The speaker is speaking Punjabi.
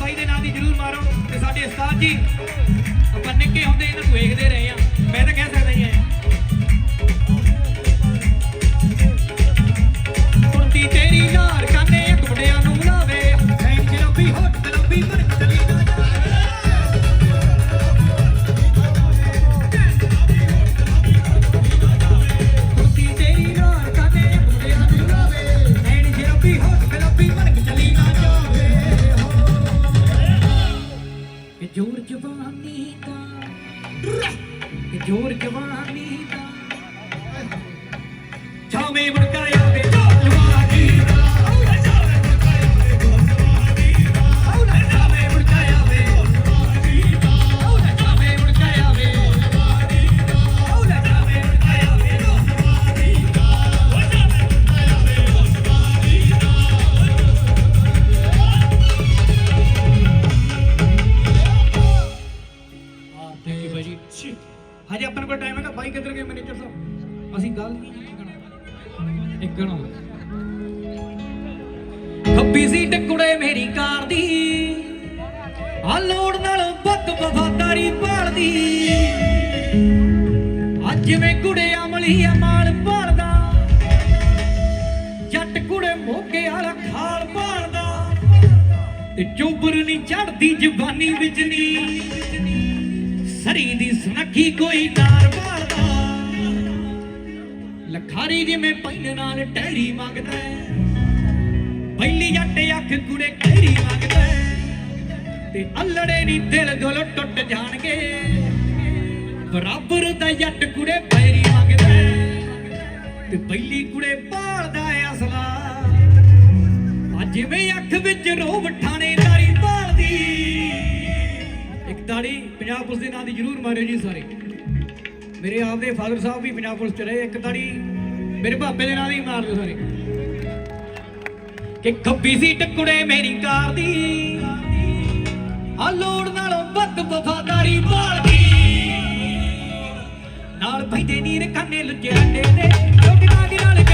ਸਾਈ ਦੇ ਨਾਂ ਦੀ ਜਰੂਰ ਮਾਰੋ ਤੇ ਸਾਡੇ ਉਸਤਾਦ ਜੀ, ਆਪਾਂ ਨਿੱਕੇ ਹੁੰਦੇ ਇਹਨਾਂ ਨੂੰ ਵੇਖਦੇ ਰਹੇ ਆ ਮੈਂ ਤਾਂ ਕਹਿ ਜਵਾਨੀ ਦਾ ਕਿ ਜੋਰ ਜਵਾਨੀ ਦਾ ਛਾਵੇਂ ਮੁੜਕਾਇਆ ਆਪਣੇ ਕੋਲ ਟਾਈਮ ਹੈਗਾ ਬਾਈ ਕਿੱਧਰ ਗਏ ਮੈਨੇਜਰ ਸਾਹਿਬ? ਅਸੀਂ ਗੱਲ ਨਹੀਂ ਕਰਨਾ। ਇੱਕ ਗਣਾ ਖੱਬੀ ਸੀਟ ਕੁੜੇ ਮੇਰੀ ਕਾਰ ਦੀ। ਆ ਲੋੜ ਨਾਲ ਬੱਤ ਵਫਾਦਾਰੀ ਭਾਲਦੀ। ਅੱਜ ਜਿਵੇਂ ਕੁੜੇ ਅਮਲੀ ਆ, ਮਾਲ ਭਾਲਦਾ। ਜੱਟ ਕੁੜੇ ਮੋਕੇ ਵਾਲਾ ਖਾਲ ਭਾਲਦਾ। ਤੇ ਚੋਬਰ ਨਹੀਂ ਚੜਦੀ ਜਵਾਨੀ ਵਿੱਚ ਨੀ। ਸਰੀ ਦੀ ਸੁਨੱਖੀ ਕੋਈ ਨਾਰ ਲਖਾਰੀ ਜਿਵੇਂ ਪਹਿਲੇ ਨਾਲ ਟਹਿਰੀ ਮੰਗਦਾ ਪਹਿਲੀ ਜੱਟ ਅੱਖ ਕੁੜੇ ਕਹਿਰੀ ਮੰਗਦਾ ਤੇ ਅਲੜੇ ਨਹੀਂ ਦਿਲ ਦਿਲ ਟੁੱਟ ਜਾਣਗੇ। ਬਰਾਬਰ ਦਾ ਜੱਟ ਕੁੜੇ ਪੈਰੀ ਮੰਗਦਾ ਤੇ ਪਹਿਲੀ ਕੁੜੇ ਭਾਲਦਾ ਅਸਲਾ। ਅੱਜ ਜਿਵੇਂ ਅੱਖ ਵਿੱਚ ਰੋਬ ਠਾਣੇਦਾਰੀ ਭਾਲਦੀ। ਇੱਕ ਤਾੜੀ ਪੰਜਾਬ ਪੁਲਿਸ ਦੇ ਨਾਂ ਦੀ ਜ਼ਰੂਰ ਮਾਰਿਓ ਜੀ ਸਾਰੇ। ਮੇਰੇ ਆਪਦੇ ਫਾਦਰ ਸਾਹਿਬ ਵੀ ਪੰਜਾਬ ਪੁਲਿਸ ਚ ਰਹੇ, ਇੱਕ ਤਾੜੀ ਮੇਰੇ ਭਾਪੇ ਦੇ ਨਾਂ ਦੀ ਮਾਰ ਦਿਓ ਸਾਰੇ। ਕਿ ਖੱਬੀ ਸੀ ਟਕੜੇ ਮੇਰੀ ਕਾਰ ਦੀ, ਆ ਲੋੜ ਨਾਲੋਂ ਵੱਧ ਵਫਾਦਾਰੀ ਭਾਲਦੀ ਨਾਲ ਪੈਂਦੇ ਨੀਰ ਕੰਨੇ ਲੁੱਜੇ ਅੱਡੇ ਨੇ ਲੋਟਣਾ ਦੇ ਨਾਲ